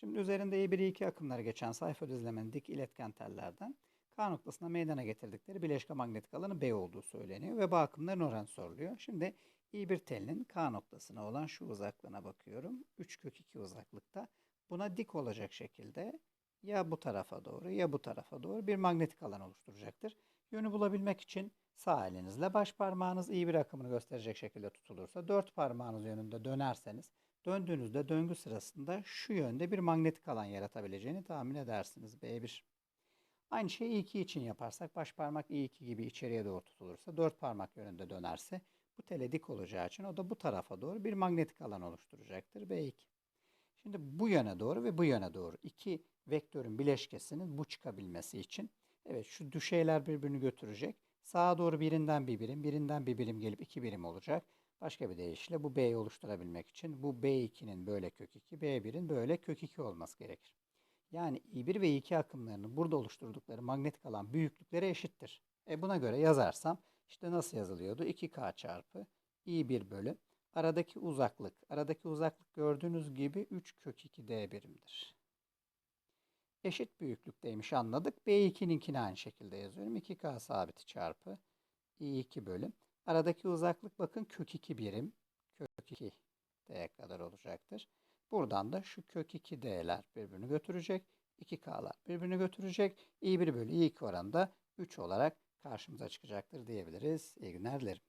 Şimdi üzerinde E1 2 akımları geçen sayfa düzlemenin dik iletken tellerden K noktasına meydana getirdikleri bileşke manyetik alanı B olduğu söyleniyor ve bu akımların oranı soruluyor. Şimdi I1 telinin K noktasına olan şu uzaklığına bakıyorum. 3 kök 2 uzaklıkta. Buna dik olacak şekilde ya bu tarafa doğru ya bu tarafa doğru bir manyetik alan oluşturacaktır. Yönü bulabilmek için sağ elinizle baş parmağınız iyi bir akımını gösterecek şekilde tutulursa dört parmağınız yönünde dönerseniz döndüğünüzde döngü sırasında şu yönde bir manyetik alan yaratabileceğini tahmin edersiniz. B1. Aynı şeyi I2 için yaparsak baş parmak I2 gibi içeriye doğru tutulursa dört parmak yönünde dönerse bu tele dik olacağı için o da bu tarafa doğru bir manyetik alan oluşturacaktır. B2. Şimdi bu yöne doğru ve bu yöne doğru iki vektörün bileşkesinin bu çıkabilmesi için evet şu düşeyler birbirini götürecek. Sağa doğru birinden bir birim, birinden bir birim gelip iki birim olacak. Başka bir deyişle bu B'yi oluşturabilmek için bu B2'nin böyle kök 2, B1'in böyle kök 2 olması gerekir. Yani I1 ve I2 akımlarının burada oluşturdukları manyetik alan büyüklükleri eşittir. E buna göre yazarsam işte nasıl yazılıyordu? 2K çarpı I1 bölü aradaki uzaklık. Aradaki uzaklık gördüğünüz gibi 3 kök 2 D birimdir. Eşit büyüklükteymiş anladık. B2'ninkini aynı şekilde yazıyorum. 2K sabiti çarpı I2 bölü. Aradaki uzaklık bakın kök 2 birim. Kök 2 D kadar olacaktır. Buradan da şu kök 2 D'ler birbirini götürecek. 2K'lar birbirini götürecek. I1 bölü I2 oranı da 3 olarak karşımıza çıkacaktır diyebiliriz. İyi günler dilerim.